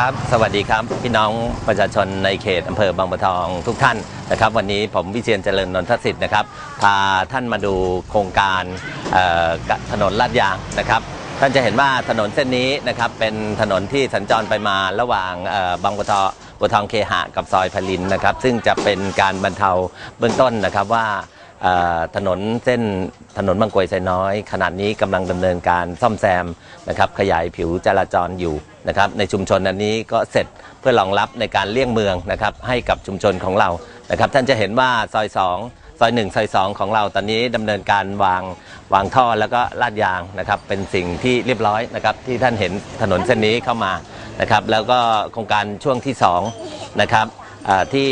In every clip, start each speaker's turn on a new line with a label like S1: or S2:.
S1: ครับ สวัสดีครับ พี่น้องประชาชนในเขตอำเภอบางบัวทองทุกท่านนะครับ วันนี้ผมวิเชียนเจริญนนทสิทธิ์นะครับ พาท่านมาดูโครงการถนนลาดยางนะครับ ท่านจะเห็นว่าถนนเส้นนี้นะครับเป็นถนนที่สัญจรไปมาระหว่างบางบัวทองบัวทองเคหะกับซอยพลินนะครับ ซึ่งจะเป็นการบรรเทาเบื้องต้นนะครับว่า ถนนเส้นถนนบางกวยไซน้อยขนาดนี้กำลังดำเนินการซ่อมแซมนะครับขยายผิวจราจรอยู่นะครับในชุมชนอันนี้ก็เสร็จเพื่อรองรับในการเลี่ยงเมืองนะครับให้กับชุมชนของเรานะครับท่านจะเห็นว่าซอย 2 ซอย 1 ซอย 2 ของเราตอนนี้ดำเนินการวางวางท่อแล้วก็ลาดยางนะครับเป็นสิ่งที่เรียบร้อยนะครับที่ท่านเห็นถนนเส้นนี้เข้ามานะครับแล้วก็โครงการช่วงที่2นะครับที่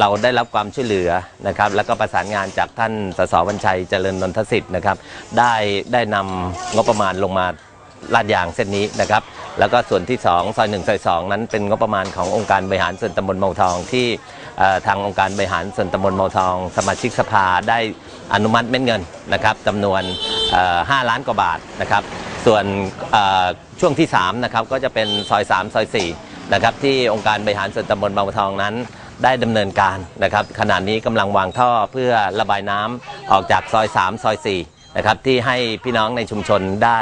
S1: เราได้รับความช่วยเหลือนะครับ แล้วก็ประสานงานจากท่านสสวัญชัยเจริญนนทสิทธิ์นะครับ ได้ได้นำงบประมาณลงมาลาดยางเส้นนี้นะครับ แล้วก็ส่วนที่ 2 ซอย1ซอย2 นั้นเป็นงบประมาณขององค์การบริหารส่วนตำบลเมาทอง ที่ทางองค์การบริหารส่วนตำบลเมาทอง สมาชิกสภาได้อนุมัติเม็ดเงินนะครับจำนวน 5 ล้านกว่าบาทนะครับ ส่วนช่วงที่3นะครับก็จะเป็นซอย 3 ซอย4นะครับที่องค์การบริหารส่วนตำบลบางทองนั้น ได้ดำเนินการนะครับขณะนี้กำลังวางท่อเพื่อระบายน้ำออกจากซอย 3 ซอย 4นะครับที่ให้พี่น้องในชุมชนได้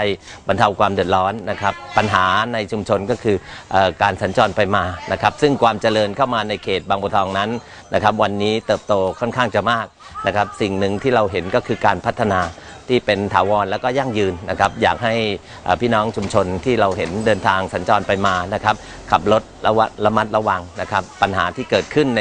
S1: บรรเทาความเดือดร้อนนะครับ ปัญหาในชุมชนก็คืออการสัญจรไปมานะครับ ซึ่งความเจริญเข้ามาในเขตบางบัวทองนั้นนะครับ วันนี้เติบโตค่อนข้างจะมากนะครับ สิ่งหนึ่งที่เราเห็นก็คือการพัฒนา ที่เป็นถาวรแล้วก็ยั่งยืนนะครับอยากให้พี่น้องชุมชนที่เราเห็นเดินทางสัญจรไปมานะครับขับรถระวะระมัดระวังนะครับปัญหาที่เกิดขึ้นใน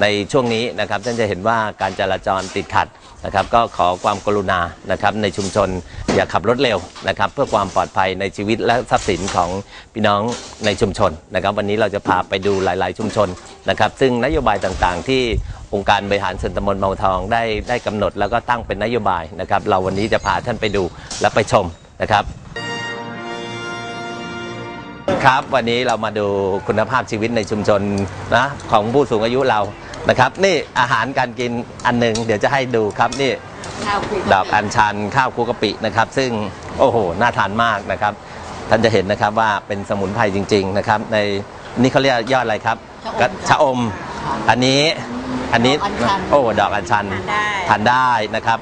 S1: ในช่วงนี้นะครับท่านจะเห็นว่าการจราจรติดขัดนะครับก็ขอความกรุณานะครับในชุมชนอย่าขับรถเร็วนะครับเพื่อความปลอดภัยในชีวิตและทรัพย์สินของพี่น้องในชุมชนนะครับวันนี้เราจะพาไปดูหลาย ๆ ชุมชน นะครับซึ่งนโยบายต่างๆ ที่องค์การบริหารส่วนตำบลเมาทองได้ได้กำหนดแล้วก็ตั้งเป็นนโยบายนะครับ เราวันนี้จะพาท่านไปดูและไปชมนะครับ ครับวันนี้เรามาดูคุณภาพชีวิตในชุมชนนะของผู้สูงอายุเรานะครับ นี่อาหารการกินอันหนึ่งเดี๋ยวจะให้ดูครับนี่
S2: ข้าวคุย
S1: ดอกอัญชันข้าวคลุกกะปินะครับ ซึ่งโอ้โหน่าทานมากนะครับ ท่านจะเห็นนะครับว่าเป็นสมุนไพรจริง ๆ นะครับใน นี่เขาเรียกยอดอะไรครับก็ชะอม อันนี้อันนี้โอ้ดอกอัญชัน
S2: ทานได้
S1: ทานได้นะครับ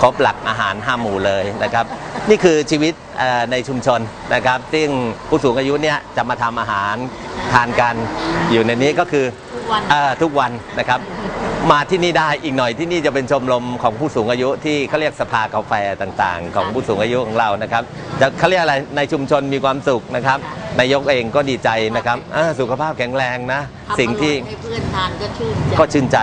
S1: ครบหลักอาหารห้าหมู่เลยนะครับ นี่คือชีวิตเอ่อในชุมชนนะครับ ซึ่งผู้สูงอายุเนี่ยจะมาทำอาหารทานกันอยู่ในนี้ก็คือ
S2: ทุกวัน
S1: เอ่อทุกวันนะครับ มาที่นี่ได้อีกหน่อยที่นี่จะเป็นชมรมของผู้สูงอายุที่เขาเรียกสภากาแฟต่างๆ ของผู้สูงอายุของเรานะครับจะเขาเรียกอะไรในชุมชนมีความสุขนะครับนายกเองก็ดีใจนะครับอ่าสุขภาพแข็งแรงนะ สิ่งที่
S2: ทำอร่อยให้เพื่อนทานก็ชื่นใจ
S1: ก็ชื่นใจ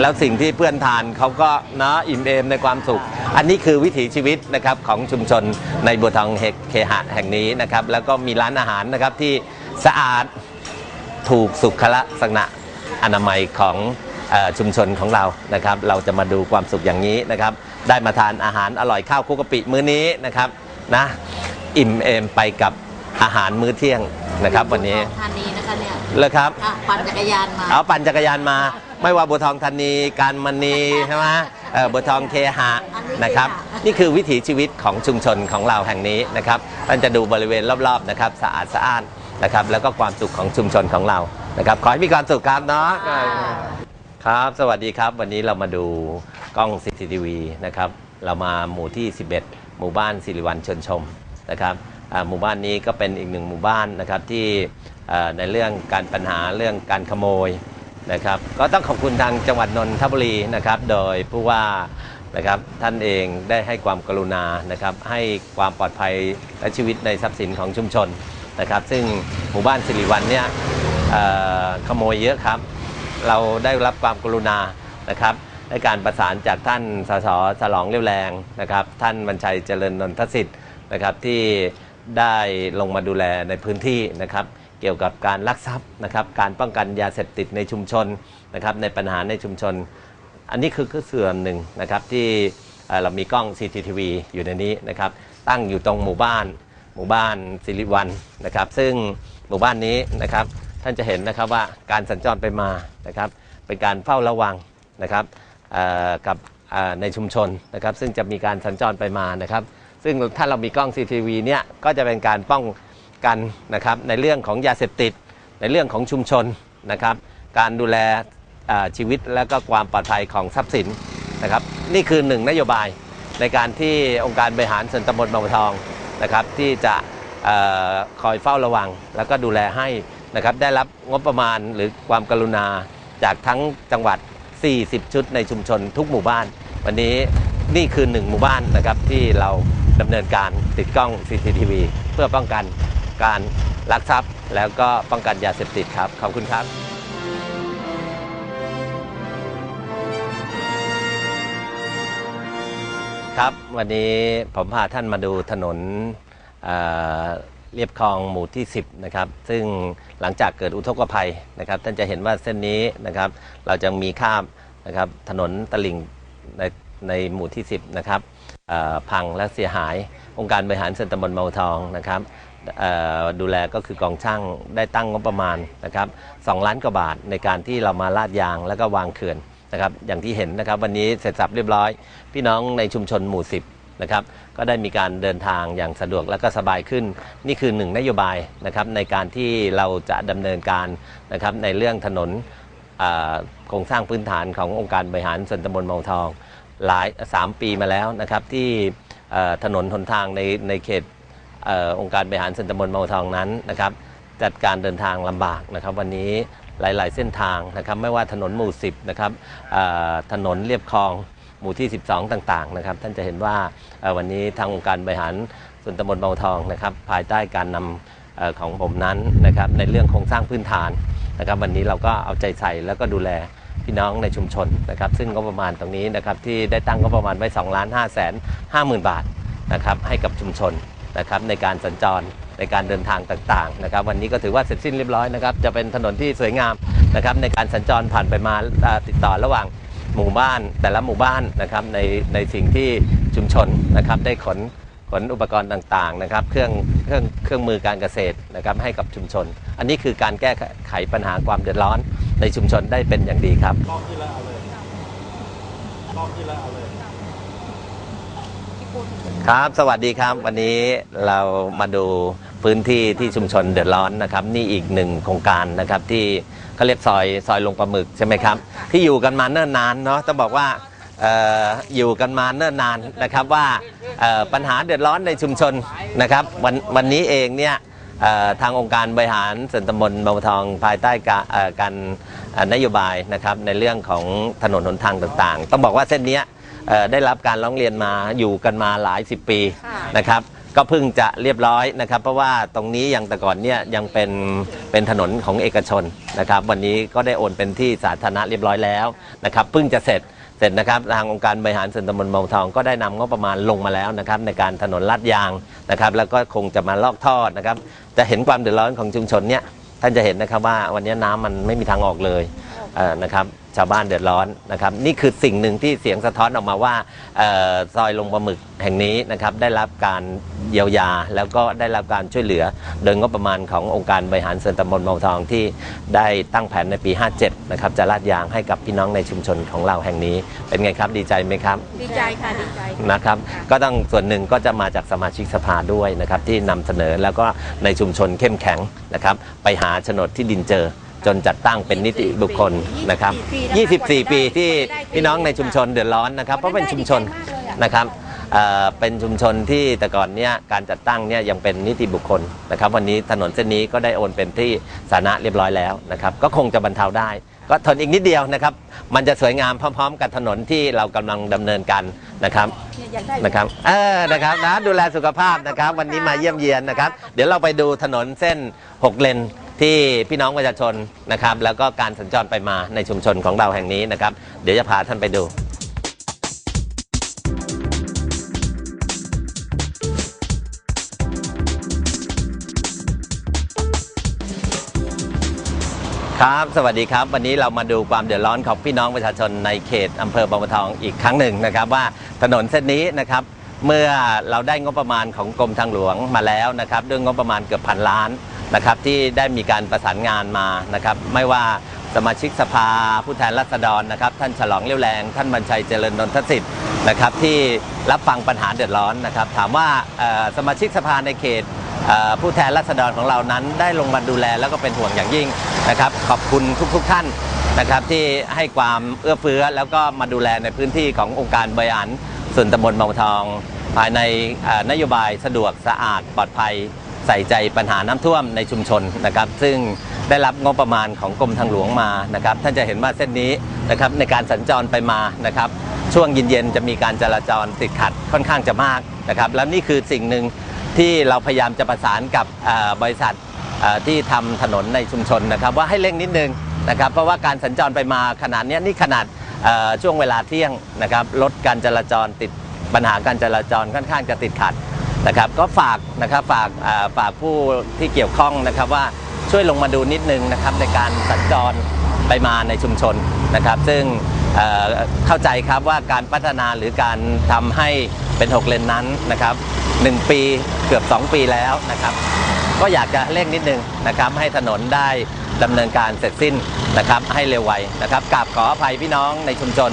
S1: แล้วสิ่งที่เพื่อนทานเขาก็นะอิ่มเอมในความสุข อันนี้คือวิถีชีวิตนะครับของชุมชนในบัวทองเฮกเคหะแห่งนี้นะครับ แล้วก็มีร้านอาหารนะครับที่สะอาดถูกสุขลักษณะอนามัยของเอ่อ ชุมชนของเรานะครับ เราจะมาดูความสุขอย่างนี้นะครับ ได้มาทานอาหารอร่อยข้าวคลุกกะปิมื้อนี้นะครับนะอิ่มเอมไปกับอาหารมื้อเที่ยงนะครับ วันนี้
S2: ทานนี้นะคะเนี่ย
S1: เลยครับ
S2: อะปั่นจักรยานมา
S1: เอาปั่นจักรยานมา ไม่ว่าบัวทองธานีการมณีใช่ไหมเอ่อบัวทองเคหะนะครับ นี่คือวิถีชีวิตของชุมชนของเราแห่งนี้นะครับท่านจะดูบริเวณรอบๆนะครับสะอาดสะอ้านนะครับ แล้วก็ความสุขของชุมชนของเรานะครับ ขอให้มีความสุขครับเนาะ ครับ สวัสดีครับ วันนี้เรามาดูกล้อง CCTV นะครับ เรามาหมู่ที่ 11 หมู่บ้านสิริวัลชนชมนะครับหมู่บ้านนี้ก็เป็นอีกหนึ่งหมู่บ้านนะครับที่ในเรื่องการปัญหาเรื่องการขโมยนะครับ ก็ต้องขอบคุณทางจังหวัดนนทบุรีนะครับ โดยผู้ว่านะครับท่านเองได้ให้ความกรุณานะครับ ให้ความปลอดภัยและชีวิตในทรัพย์สินของชุมชนนะครับ ซึ่งหมู่บ้านสิริวัลเนี่ยขโมยเยอะครับ เราได้รับความกรุณานะครับในการประสานจากท่านสสฉลองเรียวแรงนะครับ ท่านบรรชัยเจริญนนทสิทธิ์นะครับที่ได้ลงมาดูแลในพื้นที่นะครับ เกี่ยวกับการลักทรัพย์นะครับ การป้องกันยาเสพติดในชุมชนนะครับ ในปัญหาในชุมชน อันนี้คือคือส่วนหนึ่งนะครับที่เอ่อเรามีกล้อง CCTV อยู่ในนี้นะครับ ตั้งอยู่ตรงหมู่บ้านหมู่บ้านสิริวันนะครับ ซึ่งหมู่บ้านนี้นะครับ ท่านจะเห็นนะครับว่าการสัญจรไปมานะครับ เป็นการเฝ้าระวังนะครับกับในชุมชนนะครับ ซึ่งจะมีการสัญจรไปมานะครับ ซึ่งถ้าเรามีกล้อง CCTV เนี่ยก็จะเป็นการป้องกันนะครับในเรื่องของยาเสพติด ในเรื่องของชุมชนนะครับ การดูแลชีวิตและก็ความปลอดภัยของทรัพย์สินนะครับ นี่คือหนึ่งนโยบายในการที่องค์การบริหารส่วนตำบลบางทองนะครับ ที่จะออคอยเฝ้าระวัง แล้วก็ดูแลให้ นะครับได้รับงบประมาณหรือความกรุณาจากทั้งจังหวัด 40 ชุดในชุมชนทุกหมู่บ้าน วันนี้นี่คือหนึ่งหมู่บ้านนะครับที่เราดำเนินการติดกล้อง CCTV เพื่อป้องกันการลักทรัพย์ แล้วก็ป้องกันยาเสพติดครับ ขอบคุณครับครับ วันนี้ผมพาท่านมาดูถนน เรียบคลองหมู่ที่ 10 นะครับ ซึ่งหลังจากเกิดอุทกภัยนะครับ ท่านจะเห็นว่าเส้นนี้นะครับ เราจะมีข้ามนะครับถนนตลิ่งในในหมู่ที่ 10 นะครับพังและเสียหาย องค์การบริหารส่วนตำบลเมาทองนะครับดูแลก็คือกองช่างได้ตั้งงบประมาณนะครับ2ล้านกว่าบาทในการที่เรามาลาดยางแล้วก็วางเขื่อนนะครับ อย่างที่เห็นนะครับ วันนี้เสร็จสับเรียบร้อย พี่น้องในชุมชนหมู่ 10 นะครับก็ได้มีการเดินทางอย่างสะดวกและก็สบายขึ้น นี่คือหนึ่งนโยบายนะครับในการที่เราจะดำเนินการนะครับในเรื่องถนนโครงสร้างพื้นฐานขององค์การบริหารส่วนตำบลเมาทอง หลาย 3 ปีมาแล้วนะครับที่ถนนหนทางในในเขตองค์การบริหารส่วนตำบลเมาทองนั้นนะครับจัดการเดินทางลำบากนะครับ วันนี้หลาย ๆ เส้นทางนะครับไม่ว่าถนนหมู่10นะครับถนนเรียบคลอง หมู่ที่ 12 ต่างๆนะครับท่านจะเห็นว่าวันนี้ทางองค์การบริหารส่วนตำบลเมาทองนะครับภายใต้การนำเอ่อของผมนั้นนะครับในเรื่องโครงสร้างพื้นฐานนะครับวันนี้เราก็เอาใจใส่แล้วก็ดูแลพี่น้องในชุมชนนะครับซึ่งงบประมาณตรงนี้นะครับที่ได้ตั้งงบประมาณไว้2ล้าน5แสน5หมื่นบาทนะครับให้กับชุมชนนะครับในการสัญจรในการเดินทางต่างๆนะครับวันนี้ก็ถือว่าเสร็จสิ้นเรียบร้อยนะครับจะเป็นถนนที่สวยงามนะครับในการสัญจรผ่านไปมาติดต่อระหว่าง หมู่บ้านแต่ละหมู่บ้านนะครับในในสิ่งที่ชุมชนนะครับได้ขนขนอุปกรณ์ต่างๆนะครับเครื่องเครื่องเครื่องมือการเกษตรนะครับให้กับชุมชน อันนี้คือการแก้ไขปัญหาความเดือดร้อนในชุมชนได้เป็นอย่างดีครับ
S3: รอบที่แล้วเอาเลยรอบที่แล้วเอาเลย
S1: ครับสวัสดีครับวันนี้เรามาดู พื้นที่ที่ชุมชนเดือดร้อนนะครับ นี่อีกหนึ่งโครงการนะครับ ที่เขาเรียกซอยซอยลงปลาหมึกใช่ไหมครับ ที่อยู่กันมาเนิ่นนานเนาะต้องบอกว่าเอ่ออยู่กันมาเนิ่นนานนะครับว่าเอ่อปัญหาเดือดร้อนในชุมชนนะครับ วันวันนี้เองเนี่ยเอ่อทางองค์การบริหารส่วนตำบลบางบัวทองภายใต้การเอ่อการเอ่อนโยบายนะครับในเรื่องของถนนหนทางต่างๆ ต้องบอกว่าเส้นเนี้ยเอ่อได้รับการร้องเรียนมาอยู่กันมาหลายสิบปีนะครับ ก็เพิ่งจะเรียบร้อยนะครับ เพราะว่าตรงนี้ยังแต่ก่อนเนี่ยยังเป็นเป็นถนนของเอกชนนะครับ วันนี้ก็ได้โอนเป็นที่สาธารณะเรียบร้อยแล้วนะครับเพิ่งจะเสร็จเสร็จนะครับทางองค์การบริหารส่วนตำบลบางทองก็ได้นำงบประมาณลงมาแล้วนะครับในการถนนลาดยางนะครับ แล้วก็คงจะมาลอกท่อนะครับ จะเห็นความเดือดร้อนของชุมชนเนี่ยท่านจะเห็นนะครับว่าวันนี้น้ำมันไม่มีทางออกเลยเอ่อนะครับ ชาวบ้านเดือดร้อนนะครับนี่คือสิ่งหนึ่งที่เสียงสะท้อนออกมาว่าเอ่อซอยลงปลาหมึกแห่งนี้นะครับได้รับการเยียวยาแล้วก็ได้รับการช่วยเหลือ โดยงบประมาณขององค์การบริหารส่วนตำบลเมาทองที่ได้ตั้งแผนในปี 57 นะครับจะลาดยางให้กับพี่น้องในชุมชนของเราแห่งนี้ เป็นไงครับดีใจไหมครับ
S4: ดีใจค่ะดีใจ
S1: นะครับก็ต้องส่วนหนึ่งก็จะมาจากสมาชิกสภาด้วยนะครับที่นำเสนอแล้วก็ในชุมชนเข้มแข็งนะครับไปหาโฉนดที่ดินเจอ จนจัดตั้งเป็นนิติบุคคลนะครับ 24 ปีที่พี่น้องในชุมชนเดือดร้อนนะครับ เพราะเป็นชุมชนนะครับเป็นชุมชนที่แต่ก่อนเนี่ยการจัดตั้งเนี่ยยังเป็นนิติบุคคลนะครับ วันนี้ถนนเส้นนี้ก็ได้โอนเป็นที่สาธารณะเรียบร้อยแล้วนะครับ ก็คงจะบรรเทาได้ ก็ทนอีกนิดเดียวนะครับ มันจะสวยงามพร้อม ๆ กับถนนที่เรากำลังดำเนินกันนะครับนะครับเออนะครับนะดูแลสุขภาพนะครับ วันนี้มาเยี่ยมเยียนนะครับ เดี๋ยวเราไปดูถนนเส้น 6 เลน ที่พี่น้องประชาชนนะครับ แล้วก็การสัญจรไปมาในชุมชนของเราแห่งนี้นะครับ เดี๋ยวจะพาท่านไปดู ครับ สวัสดีครับ วันนี้เรามาดูความเดือดร้อนของพี่น้องประชาชนในเขตอำเภอบางบัวทองอีกครั้งหนึ่งนะครับ ว่าถนนเส้นนี้นะครับเมื่อเราได้งบประมาณของกรมทางหลวงมาแล้วนะครับ ด้วยงบประมาณเกือบพันล้าน นะครับที่ได้มีการประสานงานมานะครับไม่ว่าสมาชิกสภาผู้แทนราษฎรนะครับ ท่านฉลองเลี้ยวแรง ท่านบรรชัยเจริญนนทสิทธิ์นะครับที่รับฟังปัญหาเดือดร้อนนะครับ ถามว่าสมาชิกสภาในเขตผู้แทนราษฎรของเรานั้นได้ลงมาดูแลแล้วก็เป็นห่วงอย่างยิ่งนะครับ ขอบคุณทุกๆท่านนะครับที่ให้ความเอื้อเฟื้อแล้วก็มาดูแลในพื้นที่ขององค์การบริหารส่วนตำบลบางบัวทอง ภายในนโยบายสะดวกสะอาดปลอดภัย ใส่ใจปัญหาน้ำท่วมในชุมชนนะครับ ซึ่งได้รับงบประมาณของกรมทางหลวงมานะครับ ท่านจะเห็นว่าเส้นนี้นะครับในการสัญจรไปมานะครับ ช่วงเย็นๆจะมีการจราจรติดขัดค่อนข้างจะมากนะครับ แล้วนี่คือสิ่งหนึ่งที่เราพยายามจะประสานกับบริษัทที่ทำถนนในชุมชนนะครับ ว่าให้เร่งนิดนึงนะครับ เพราะว่าการสัญจรไปมาขนาดนี้นี่ขนาดช่วงเวลาเที่ยงนะครับลดการจราจรติดปัญหาการจราจรค่อนข้างจะติดขัด นะครับก็ฝากนะครับฝากฝากผู้ที่เกี่ยวข้องนะครับว่าช่วยลงมาดูนิดนึงนะครับในการสัญจรไปมาในชุมชนนะครับ ซึ่งเเข้าใจครับว่าการพัฒนาหรือการทำให้เป็น6เลนนั้นนะครับ1ปีเกือบ 2 ปีแล้วนะครับ ก็อยากจะเร่งนิดนึงนะครับ ให้ถนนได้ดำเนินการเสร็จสิ้นนะครับ ให้เร็วไวนะครับกราบขออภัยพี่น้องในชุมชน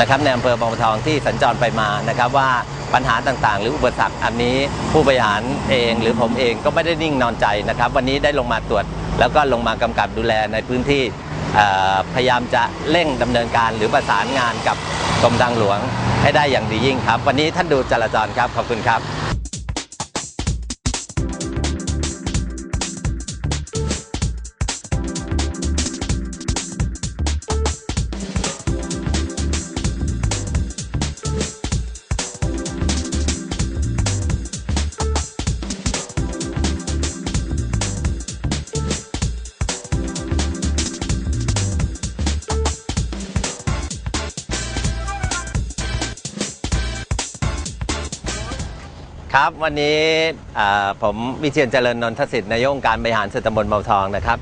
S1: นะครับในอำเภอบางบัวทองที่สัญจรไปมานะครับว่า ปัญหาต่างๆ หรืออุปสรรคอันนี้ผู้บริหารเองหรือผมเองก็ไม่ได้นิ่งนอนใจนะครับ วันนี้ได้ลงมาตรวจ แล้วก็ลงมากำกับดูแลในพื้นที่พยายามจะเร่งดำเนินการหรือประสานงานกับกรมทางหลวงให้ได้อย่างดียิ่งครับ วันนี้ท่านดูจราจรครับขอบคุณครับ ครับวันนี้ผมวิเชียนเจริญนนทสิทธิ์นายกองค์การบริหารส่วนตำบลเมาทองนะครับ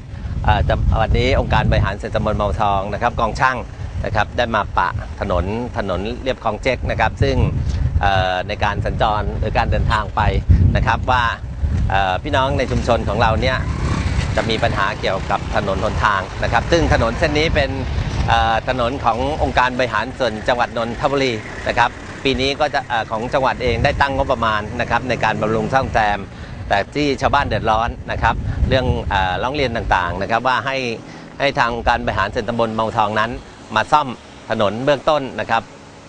S1: วันนี้องค์การบริหารส่วนตำบลเมาทองนะครับกองช่างนะครับได้มาปะถนนถนนเรียบคลองเจ๊กนะครับซึ่งในการสัญจรหรือการเดินทางไปนะครับว่าพี่น้องในชุมชนของเราเนี่ยจะมีปัญหาเกี่ยวกับถนนหนทางนะครับ ซึ่งถนนเส้นนี้เป็นถนนขององค์การบริหารส่วนจังหวัดนนทบุรีนะครับ ปีนี้ก็จะของจังหวัดเองได้ตั้งงบประมาณนะครับในการบำรุงซ่อมแซม แต่ที่ชาวบ้านเดือดร้อนนะครับ เรื่องร้องเรียนต่างๆนะครับว่าให้ให้ทางการบริหารส่วนตำบลเมาทองนั้น มาซ่อมถนนเบื้องต้นนะครับ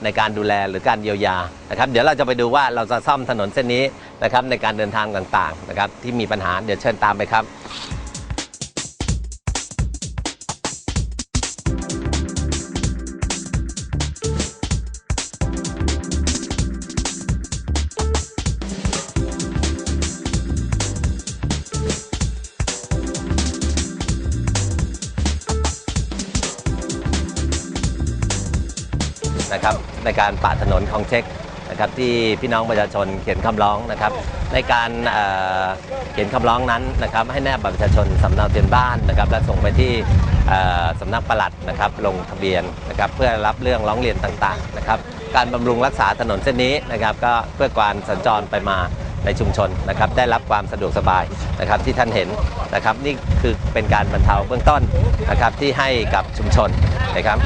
S1: ในการดูแลหรือการเยียวยานะครับ เดี๋ยวเราจะไปดูว่าเราจะซ่อมถนนเส้นนี้นะครับในการเดินทางต่างๆนะครับที่มีปัญหาเดี๋ยวเชิญตามไปครับ การปาถนนของเช็คนะครับที่พี่น้องประชาชนเขียนคำร้องนะครับ ในการเอ่อเขียนคำร้องนั้นนะครับ ให้แนบบัตรประชาชนสำเนาทะเบียนบ้านนะครับ และส่งไปที่เอ่อสำนักปลัดนะครับ ลงทะเบียนนะครับ เพื่อรับเรื่องร้องเรียนต่างๆนะครับ การบำรุงรักษาถนนเส้นนี้นะครับ ก็เพื่อการสัญจรไปมาในชุมชนนะครับ ได้รับความสะดวกสบายนะครับที่ท่านเห็นนะครับ นี่คือเป็นการบรรเทาเบื้องต้นนะครับที่ให้กับชุมชนนะครับ